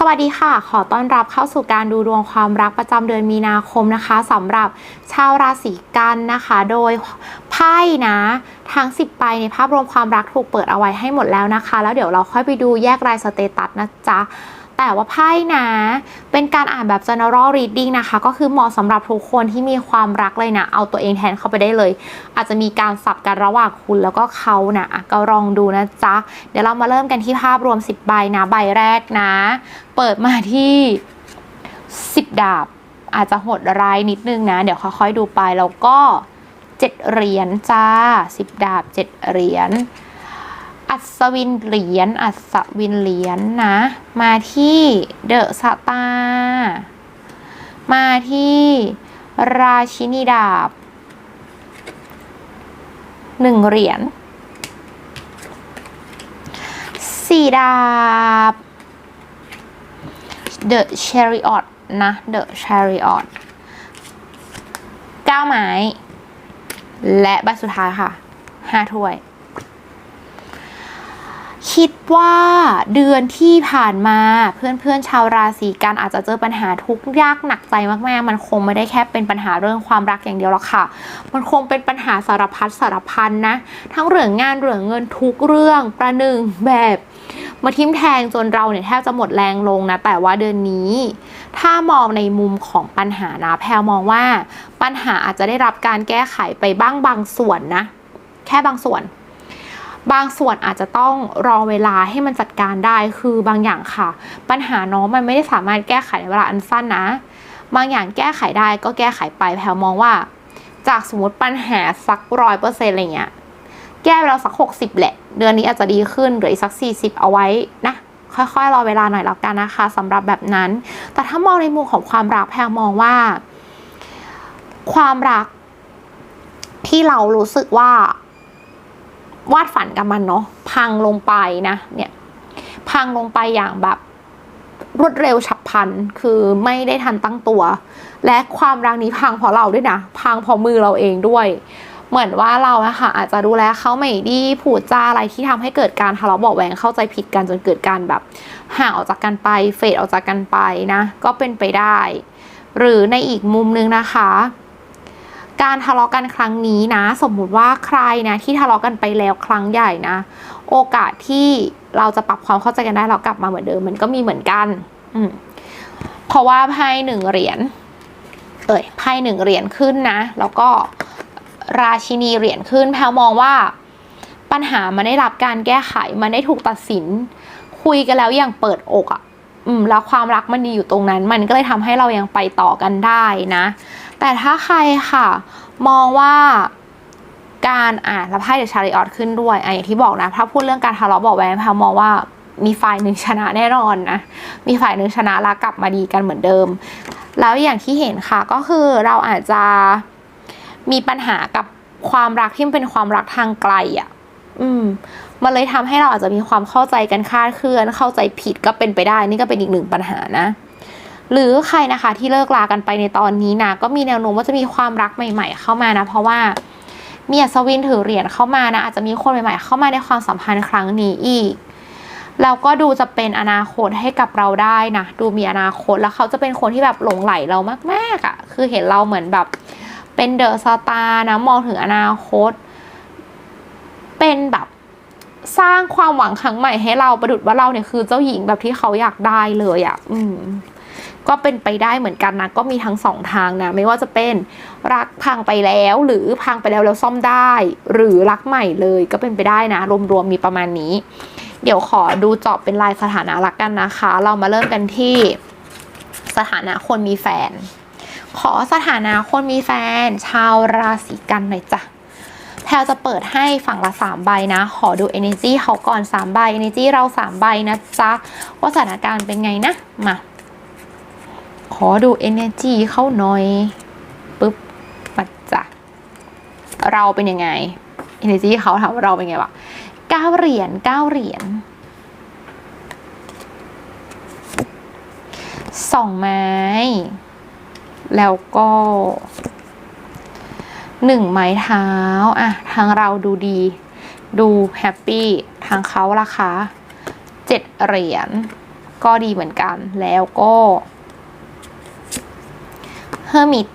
สวัสดีค่ะ ขอต้อนรับเข้าสู่การดูดวงความรักประจำเดือนมีนาคมนะคะสำหรับชาวราศีกันนะคะ โดยไพ่นะทั้ง 10 ไปในภาพรวมความรักถูกเปิดเอาไว้ให้หมดแล้วนะคะ แล้วเดี๋ยวเราค่อยไปดูแยกรายสเตตัสนะจ๊ะ แต่ว่าไพ่นะ เป็นการอ่านแบบ general reading นะคะ ก็คือเหมาะสำหรับทุกคนที่มีความรักเลยนะ เอาตัวเองแทนเข้าไปได้เลย อาจจะมีการสับกันระหว่างคุณแล้วก็เขานะอะก็ลองดูนะจ๊ะ เดี๋ยวเรามาเริ่มกันที่ภาพรวม 10 ใบนะ ใบแรกนะ เปิดมาที่ 10 ดาบ อาจจะหดร้ายนิดนึงนะ เดี๋ยวค่อยๆดูไปแล้วก็ 7 เหรียญจ้า 10 ดาบ 7 เหรียญ อัศวินเหรียญ อัศวินเหรียญนะ มาที่เดอะสตาร์มาที่ราชินีดาบหนึ่งเหรียญสี่ดาบ The Chariot นะ The Chariot เก้าไม้ และใบสุดท้ายค่ะห้าถ้วย คิดว่าเดือนที่ผ่านมาเพื่อนๆชาวราศีกันอาจจะเจอปัญหาทุกยากหนักใจมากๆ มันคงไม่ได้แค่เป็นปัญหาเรื่องความรักอย่างเดียวหรอกค่ะ มันคงเป็นปัญหาสารพัดสารพันนะ ทั้งเรื่องงานเรื่องเงินทุกเรื่องประหนึ่งแบบมาทิมแทงจนเราเนี่ยแทบจะหมดแรงลงนะ แต่ว่าเดือนนี้ ถ้ามองในมุมของปัญหานะแพลมองว่าปัญหาอาจจะได้รับการแก้ไขไปบ้างบางส่วนนะ แค่บางส่วน บางส่วนอาจจะต้องรอเวลาให้มันจัดการได้คือบางอย่างค่ะ ปัญหาน้องมันไม่ได้สามารถแก้ไขในเวลาอันสั้นนะ บางอย่างแก้ไขได้ก็แก้ไขไปแพลมองว่า จากสมมติปัญหาสักร้อยเปอร์เซ็นต์อะไรเงี้ยแก้ไปแล้วสักหกสิบแหละ เดือนนี้อาจจะดีขึ้นหลืออีกสักสี่สิบเอาไว้นะค่อยๆ รอเวลาหน่อยแล้วกันนะคะสำหรับแบบนั้น แต่ถ้ามองในมุมของความรักแพลมองว่า ความรักที่เรารู้สึกว่า วาดฝันกับมันเนาะพังลงไปนะเนี่ยพังลงไปอย่างแบบรวดเร็วฉับพลันคือไม่ได้ทันตั้งตัว และความรักนี้พังเพราะเราด้วยนะ พังเพราะมือเราเองด้วย เหมือนว่าเราอะค่ะอาจจะดูแลเขาไม่ดีผูดจาอะไรที่ทำให้เกิดการทะเลาะเบาแหวงเข้าใจผิดกันจนเกิดการแบบห่างออกจากกันไปเฟดออกจากกันไปนะ ก็เป็นไปได้ หรือในอีกมุมนึงนะคะ การทะเลาะกันครั้งนี้นะ สมมุติว่าใครนะที่ทะเลาะกันไปแล้วครั้งใหญ่นะ โอกาสที่เราจะปรับความเข้าใจกันได้เรากลับมาเหมือนเดิมมันก็มีเหมือนกันอืมเพราะว่าไพ่หนึ่งเหรียญเอ้ยไพ่หนึ่งเหรียญขึ้นนะ แล้วก็ราชินีเหรียญขึ้นแพลมองว่าปัญหามันได้รับการแก้ไขมันได้ถูกตัดสิน คุยกันแล้วอย่างเปิดอกอะ่ะอืมแล้วความรักมันดีอยู่ตรงนั้น มันก็เลยทำให้เรายังไปต่อกันได้นะ แต่ถ้าใครค่ะ มองว่าการอ่านแล้วไพ่เดอะชาริออตขึ้นด้วยอะอย่างที่บอกนะถ้าพูดเรื่องการทะเลาะเบาะแวงแพลมองว่ามีฝ่ายหนึ่งชนะแน่นอนนะมีฝ่ายหนึ่งชนะแล้วกลับมาดีกันเหมือนเดิม แล้วอย่างที่เห็นค่ะก็คือเราอาจจะมีปัญหากับความรักที่มันเป็นความรักทางไกลอะ่ะ อืม มันเลยทำให้เราอาจจะมีความเข้าใจกันคลาดเคลื่อน เข้าใจผิดก็เป็นไปได้ นี่ก็เป็นอีกหนึ่งปัญหานะ หรือใครนะคะที่เลิกลากันไปในตอนนี้นะก็มีแนวโน้มว่าจะมีความรักใหม่ ๆ เข้ามานะ เพราะว่ามีอัศวินถือเหรียญเข้ามานะอาจจะมีคนใหม่ ๆ เข้ามาในความสัมพันธ์ครั้งนี้อีกแล้วก็ดูจะเป็นอนาคตให้กับเราได้นะดูมีอนาคตแล้วเขาจะเป็นคนที่แบบหลงไหลเรามากๆอะ่ะ คือเห็นเราเหมือนแบบ เป็นเดอะสตาร์นะมองถึงอนาคต เป็นแบบสร้างความหวังครั้งใหม่ให้เราประดุดว่าเราเนี่ยคือเจ้าหญิงแบบที่เขาอยากได้เลยอะ่ะ อืม ก็เป็นไปได้เหมือนกันนะก็มีทั้งสองทางนะไม่ว่าจะเป็นรักพังไปแล้วหรือพังไปแล้วแล้วซ่อมได้ หรือรักใหม่เลยก็เป็นไปได้นะ รวมๆมีประมาณนี้ เดี๋ยวขอดูจอบเป็นลายสถานะรักกันนะคะ เรามาเริ่มกันที่สถานะคนมีแฟน ขอสถานะคนมีแฟน ชาวราศีกันหน่อยจ้ะแพลจะเปิดให้ฝั่งละ 3 ใบนะ ขอดู energy เขาก่อน 3 ใบ energy เรา 3 ใบนะจ๊ะ ว่าสถานการณ์เป็นไงนะ มา ขอดู energy เข้าหน่อยปึ๊บมาจ้ะเราเป็นยังไง energy เขาถามว่าเราเป็นไงวะเก้าเหรียญเก้าเหรียญสองไม้ แล้วก็หนึ่งไม้เท้าอะทางเราดูดี ดูแฮปปี้ทางเขาราคาเจ็ดเหรียญก็ดีเหมือนกันแล้วก็ เฮอร์มิต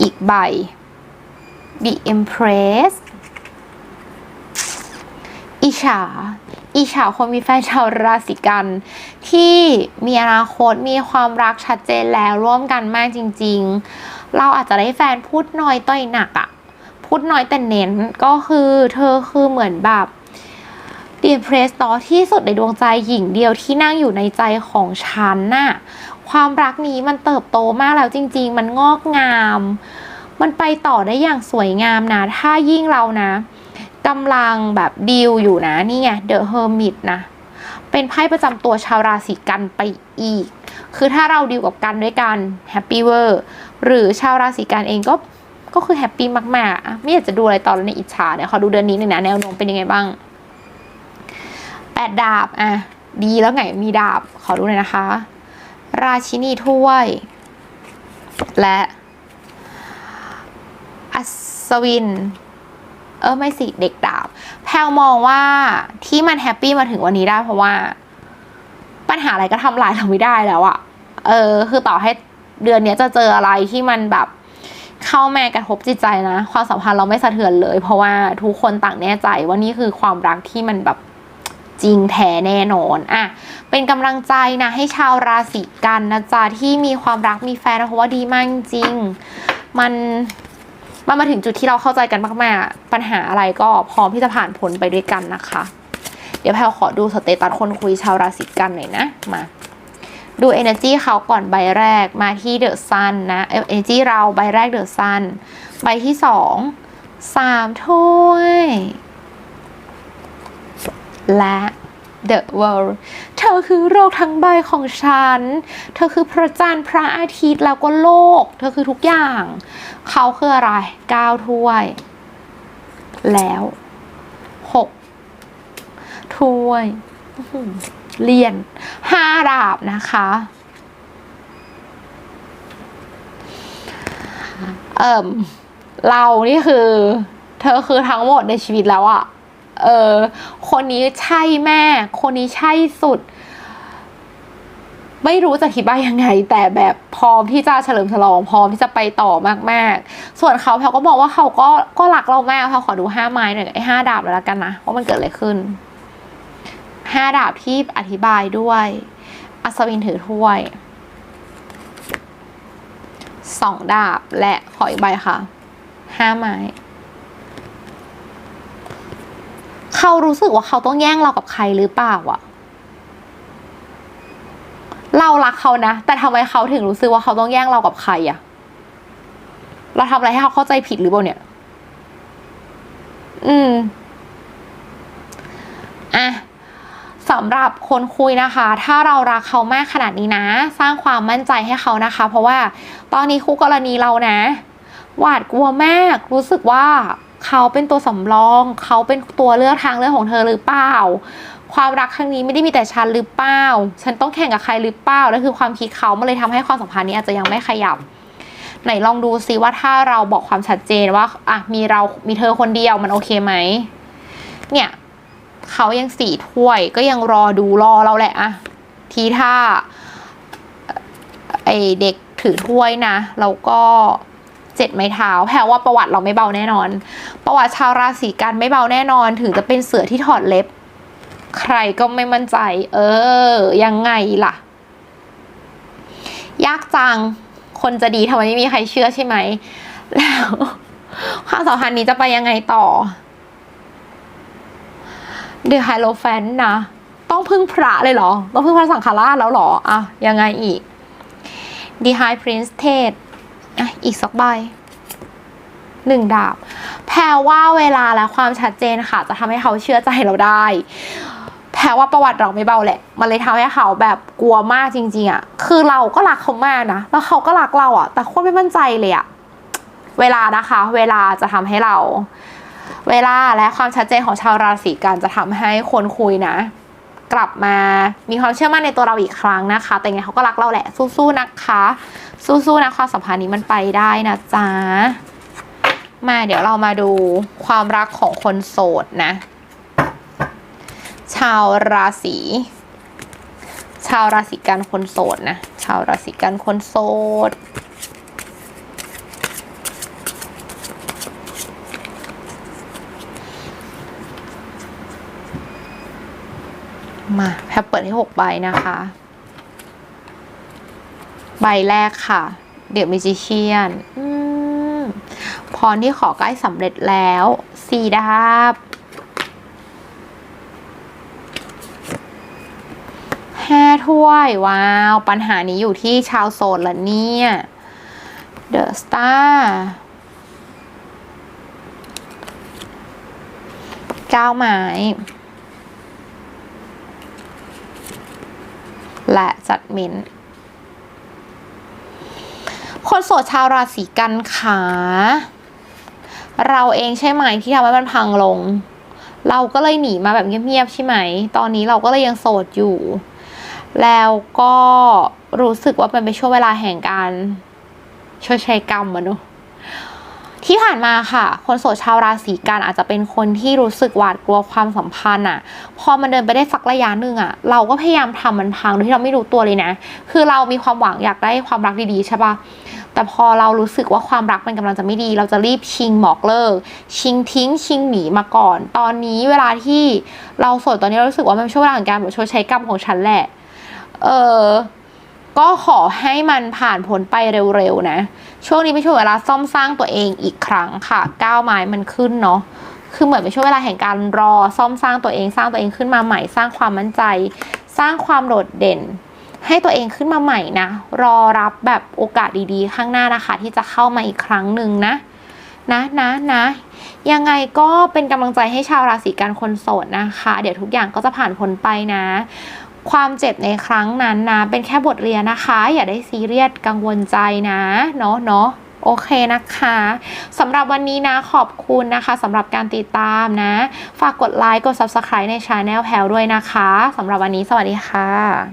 อีกใบ The Empress อิฉา อิฉาคนมีแฟนชาวราศีกัน ที่มีอนาคตมีความรักชัดเจนแล้วร่วมกันมากจริง ๆ เราอาจจะได้แฟนพูดน้อยต่อยหนักอะพูดน้อยแต่เน้นก็คือเธอคือเหมือนแบบ ดีเพรสต่อที่สุดในดวงใจหญิงเดียวที่นั่งอยู่ในใจของฉันน่ะความรักนี้มันเติบโตมากแล้วจริง ๆ มันงอกงาม มันไปต่อได้อย่างสวยงามนะ ถ้ายิ่งเรานะกำลังแบบดีลอยู่นะ นี่ไงเดอะเฮอร์มิตนะ เป็นไพ่ประจำตัวชาวราศีกันไปอีก คือถ้าเราดีลกับกันด้วยกันแฮปปี้เวอร์หรือชาวราศีกันเองก็ก็คือแฮปปี้มากๆอะไม่อยากจะดูอะไรต่อแล้วในอิจฉาเนี่ยขอดูเดือนนี้หนึ่งนะแนวโน้มเป็นยังไงบ้าง แปดดาบอะดีแล้วไงมีดาบขอดูหน่อยนะคะ ราชินีถ้วย และอัศวิน เออไม่สิเด็กดาบ แพลมองว่าที่มันแฮปปี้มาถึงวันนี้ได้เพราะว่า ปัญหาอะไรก็ทำลายเราไม่ได้แล้วอะเออ คือต่อให้เดือนนี้จะเจออะไรที่มันแบบเข้าแม่กระทบจิตใจนะ ความสัมพันธ์เราไม่สะเทือนเลย เพราะว่าทุกคนต่างแน่ใจว่านี่คือความรักที่มันแบบ จริงแท้แน่นอนอะเป็นกำลังใจนะให้ชาวราศีกันนะจ๊ะที่มีความรักมีแฟนนะเพราะว่าดีมากจริง มันมันมาถึงจุดที่เราเข้าใจกันมากๆ ปัญหาอะไรก็พร้อมที่จะผ่านพ้นไปด้วยกันนะคะ เดี๋ยวแพลขอดูสเตตัสคนคุยชาวราศีกันหน่อยนะมาดู energy เขาก่อนใบแรกมาที่เดอะซันนะ energy เราใบแรกเดอะซันใบที่สองสามถ้วย และ The World เธอคือโลกทั้งใบของฉัน เธอคือพระจันทร์พระอาทิตย์แล้วก็โลก เธอคือทุกอย่าง เขาคืออะไรก้าถ้วย แล้วหกถ้วยเลียนห้าดาบนะคะเอิ่มเรานี่คือ เธอคือทั้งหมดในชีวิตแล้วอะ เออคนนี้ใช่แม่ คนนี้ใช่สุด ไม่รู้จะอธิบายยังไง แต่แบบพร้อมที่จะเฉลิมฉลองพร้อมที่จะไปต่อมากๆ ส่วนเขาแพลก็บอกว่าเขาก็ก็รักเรามากแพลขอดูห้าไม้หน่อยไอ้ห้าดาบแล้วกันนะว่ามันเกิดอะไรขึ้นห้าดาบที่อธิบายด้วย อัศวินถือถ้วยสองดาบและขออีกใบค่ะห้าไม้ เขารู้สึกว่าเขาต้องแย่งเรากับใครหรือเปล่าอะเรารักเขานะ แต่ทำไมเขาถึงรู้สึกว่าเขาต้องแย่งเรากับใครอะเราทำอะไรให้เขาเข้าใจผิดหรือเปล่าเนี่ย อืม อะสำหรับคนคุยนะคะ ถ้าเรารักเขามากขนาดนี้นะ สร้างความมั่นใจให้เขานะคะ เพราะว่าตอนนี้คู่กรณีเรานะ หวาดกลัวมาก รู้สึกว่า เขาเป็นตัวสำรอง เขาเป็นตัวเลือกทางเลือกของเธอหรือเปล่า ความรักครั้งนี้ไม่ได้มีแต่ฉันหรือเปล่า ฉันต้องแข่งกับใครหรือเปล่านั่นคือความคิดเขามันเลยทำให้ความสัมพันธ์นี้อาจจะยังไม่ขยับไหนลองดูซิว่าถ้าเราบอกความชัดเจนว่าอะมีเรา มีเธอคนเดียวมันโอเคไหม เนี่ยเขายังสี่ถ้วยก็ยังรอดูรอเราแหละอะทีถ้าไอเด็กถือถ้วยนะแล้วก็ เจ็ดไม้เท้าแพลว่าประวัติเราไม่เบาแน่นอน ประวัติชาวราศีกันไม่เบาแน่นอน ถึงจะเป็นเสือที่ถอดเล็บ ใครก็ไม่มั่นใจ เออ ยังไงล่ะ ยากจัง คนจะดีทำไมไม่มีใครเชื่อใช่ไหม แล้วความสัมพันธ์นี้จะไปยังไงต่อเดอะไฮโลแฟนนะ ต้องพึ่งพระเลยเหรอ ต้องพึ่งพระสังฆราชแล้วเหรออะยังไงอีก The High Prince เทศ อะอีกสักใบหนึ่งดาบ แพรว่าเวลาและความชัดเจนค่ะ จะทำให้เขาเชื่อใจเราได้ แพรว่าประวัติเราไม่เบาแหละ มันเลยทำให้เขาแบบกลัวมากจริง ๆอะ คือเราก็รักเขามากนะ แล้วเขาก็รักเราอะ แต่คตรไม่มั่นใจเลยอะ เวลานะคะ เวลาจะทำให้เรา เวลาและความชัดเจนของชาวราศีกันจะทำให้คนคุยนะกลับมามีความเชื่อมั่นในตัวเราอีกครั้งนะคะ แต่ไงเขาก็รักเราแหละ สู้ๆนะคะ สู้ๆนะความสัมพันธ์นี้มันไปได้นะจ๊ะมาเดี๋ยวเรามาดูความรักของคนโสดนะ ชาวราศีชาวราศีกันคนโสดนะ ชาวราศีกันคนโสดมาแพรเปิดให้หกใบนะคะ ใบแรกค่ะ เดี๋ยวมิจิเชียนอืมพรที่ขอใกล้สำเร็จแล้วสีดาบห้าถ้วย ว้าว ปัญหานี้อยู่ที่ชาวโสดเหรอเนี่ยเดอะสตาร์เก้าไม้และจัดเม้นท์ คนโสดชาวราศีกันขาเราเองใช่ไหมที่ทำให้มันพังลง เราก็เลยหนีมาแบบเงียบๆใช่ไหม ตอนนี้เราก็เลยยังโสดอยู่ แล้วก็รู้สึกว่ามันเป็นช่วงเวลาแห่งการชดใช้กรรมอะเนอะที่ผ่านมาค่ะ คนโสดชาวราศีกันอาจจะเป็นคนที่รู้สึกหวาดกลัวความสัมพันธ์อะพอมันเดินไปได้สักระยะหนึ่งอะเราก็พยายามทำมันพังโดยที่เราไม่รู้ตัวเลยนะ คือเรามีความหวังอยากได้ความรักดีๆใช่ปะ แต่พอเรารู้สึกว่าความรักมันกำลังจะไม่ดี เราจะรีบชิงบอกเลิก ชิงทิ้ง ชิงหนีมาก่อน ตอนนี้เวลาที่เราโสดตอนนี้เรารู้สึกว่ามันเป็นช่วงเวลาของการแบบชดใช้กรรมของฉันแหละ เออก็ขอให้มันผ่านพ้นไปเร็วๆนะ ช่วงนี้เป็นช่วงเวลาซ่อมสร้างตัวเองอีกครั้งค่ะ ก้าวไม้มันขึ้นเนาะคือเหมือนเป็นช่วงเวลาแห่งการรอซ่อมสร้างตัวเองสร้างตัวเองขึ้นมาใหม่ สร้างความมั่นใจ สร้างความโดดเด่น ให้ตัวเองขึ้นมาใหม่นะ รอรับแบบโอกาสดีๆ ข้างหน้านะคะ ที่จะเข้ามาอีกครั้งหนึ่งนะ นะนะนะยังไงก็เป็นกำลังใจให้ชาวราศีกันคนโสดนะคะ เดี๋ยวทุกอย่างก็จะผ่านพ้นไปนะ ความเจ็บในครั้งนั้นนะ เป็นแค่บทเรียนนะคะ อย่าได้ซีเรียสกังวลใจนะ เนาะเนาะโอเคนะคะสำหรับวันนี้นะขอบคุณนะคะสำหรับการติดตามนะ ฝากกดไลค์กด Subscribe ในช anel แพลวด้วยนะคะสำหรับวันนี้สวัสดีค่ะ